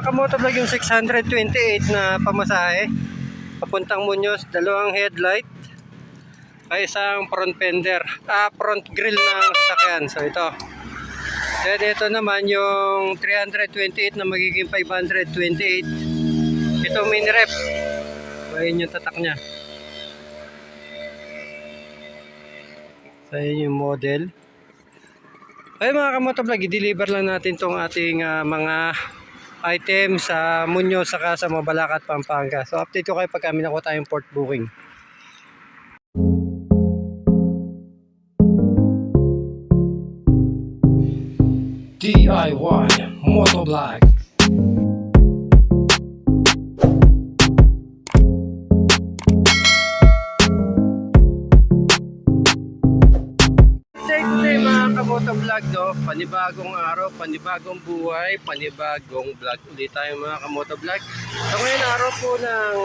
mga kamotovlog yung 628 na pamasahe. Papuntang Muñoz, dalawang headlight. Ay isang front fender, ah, front grill ng sasakyan. So ito. Then ito naman yung 328 na magiging 528. Ito mini rep. Ayun yung tatak niya. So ayun yung model. Ay mga kamotovlog, i-deliver lang natin tong ating ah, mga items sa Muñoz saka sa Mabalacat, Pampanga. So update ko kayo pag kami nakuha tayong port booking. DIY Motovlog kamoto vlog no, panibagong araw, panibagong buhay, panibagong vlog ulit tayo mga kamoto vlog. So ngayon araw po ng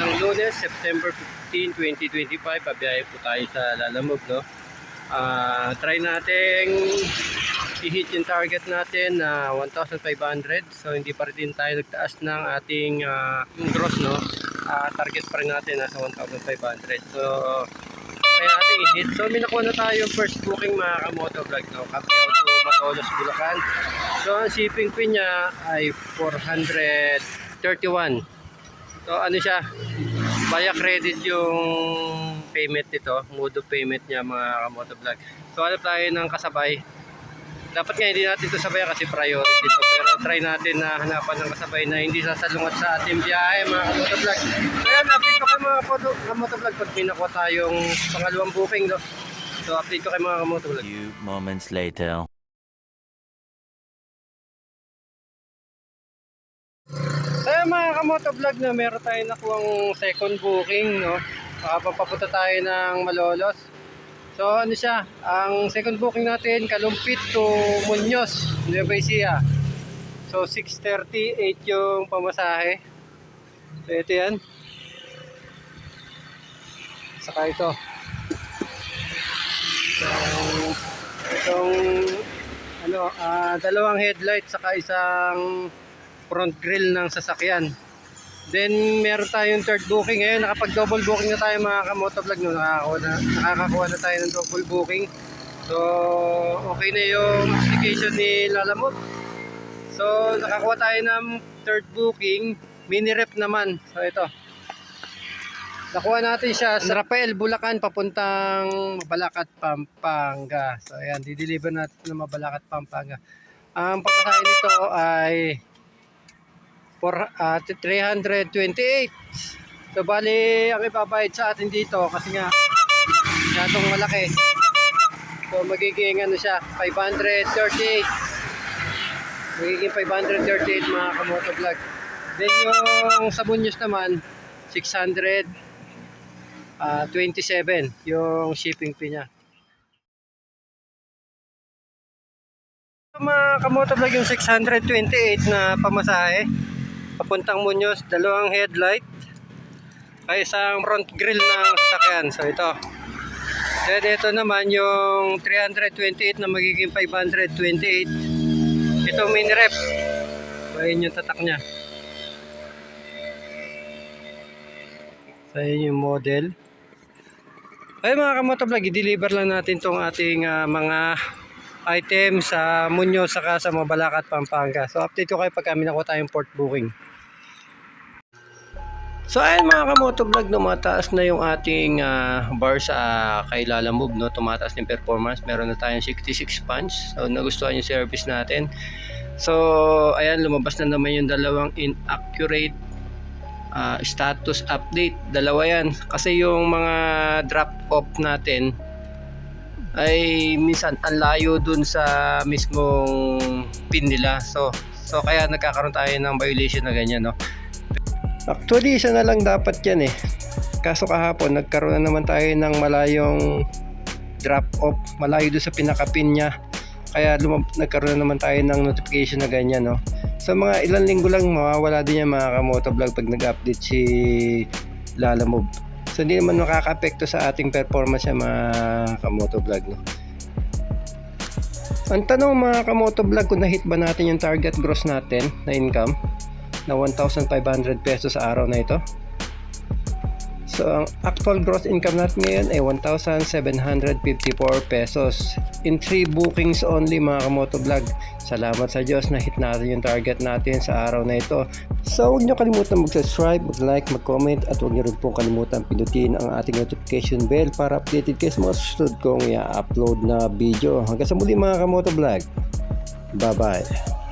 ng lunes, September 15, 2025, pabiyahe po tayo sa Lalamog no. Ah, try nating i-hit yung target natin na 1,500 so hindi pa rin tayo nagtaas ng ating yung gross no Ah, target pa rin natin nasa 1,500 so kaya natin i-hit. So, may na tayo first booking mga kamoto vlog. No? Kapyaw to Malolos, Bulacan. So, ang shipping fee niya ay 431. So, ano siya? Via credit yung payment nito. Mode of payment niya mga kamoto vlog. So, hanap tayo ng kasabay. Dapat nga hindi natin ito sabayan kasi priority ito. Pero try natin na hanapan ng kasabay na hindi sasalungat sa ating biyahe mga kamoto vlog. Kaya update ko kayo mga kamoto kamoto vlog pag may nakuha tayong pangalawang booking. No? So update ko kayo mga kamoto vlog. few moments later. Kaya mga kamoto vlog na meron tayo nakuhang second booking. No? Uh, papapunta tayo ng Malolos. So ano siya, ang second booking natin, Kalumpit to Muñoz, Nueva Ecija. So 6.38 yung pamasahe. So ito yan. Saka ito. So, itong ano, ah, dalawang headlight saka isang front grill ng sasakyan. Then meron tayong third booking ngayon, nakapag double booking na tayo mga kamotovlog no, nakakakuha na, nakakakuha na tayo ng double booking. So okay na yung application ni Lalamove. So nakakuha tayo ng third booking, mini rep naman. So ito. Nakuha natin siya sa Rafael, Bulacan, papuntang Mabalacat, Pampanga. So ayan, di-deliver natin ng Mabalacat, Pampanga. Ang pagkakain nito ay for, ah, 328. So bali, ang ibabayad sa atin dito kasi nga masyadong malaki. So magiging ano siya, 538. Magiging 538 mga kamoto vlog. Then yung sa Muñoz naman, 600 ah, 27 yung shipping fee niya. Mga kamoto vlog yung 628 na pamasahe. Papuntang Muñoz, dalawang headlight. Ay isang front grill ng sasakyan. So ito. Then ito naman yung 328 na magiging 528. Ito mini rep. Ayun yung tatak niya. So ayun yung model. Ay mga kamotovlog, i-deliver lang natin tong ating ah, mga item sa Muñoz saka sa Mabalacat, Pampanga. So update ko kayo pag kami nakuha tayong port booking. So ayun mga kamotovlog, no, mataas na yung ating ah, bar sa kay Lala Move, no? tumataas yung performance. Meron na tayong 66 punch. So nagustuhan yung service natin. So ayan, lumabas na naman yung dalawang inaccurate ah, status update. Dalawa yan. Kasi yung mga drop off natin ay minsan ang layo dun sa mismong pin nila. So, so kaya nagkakaroon tayo ng violation na ganyan, no? Actually, isa na lang dapat yan eh. Kaso kahapon, nagkaroon na naman tayo ng malayong drop off. Malayo doon sa pinaka-pin niya. Kaya lumab- nagkaroon na naman tayo ng notification na ganyan, no? So mga ilang linggo lang mawawala din yan mga kamoto vlog pag nag-update si Lalamove. So hindi naman makaka-apekto sa ating performance yan mga kamoto vlog, no? Ang tanong mga kamoto vlog kung na-hit ba natin yung target gross natin na income na 1,500 pesos sa araw na ito. So, ang actual gross income natin ngayon ay 1,754 pesos. In 3 bookings only mga kamoto vlog. Salamat sa Diyos na hit natin yung target natin sa araw na ito. So, huwag nyo kalimutan mag-subscribe, mag-like, mag-comment at huwag nyo rin pong kalimutan pinutin ang ating notification bell para updated kayo sa mga susunod kong i-upload na video. Hanggang sa muli mga kamoto vlog. Bye-bye.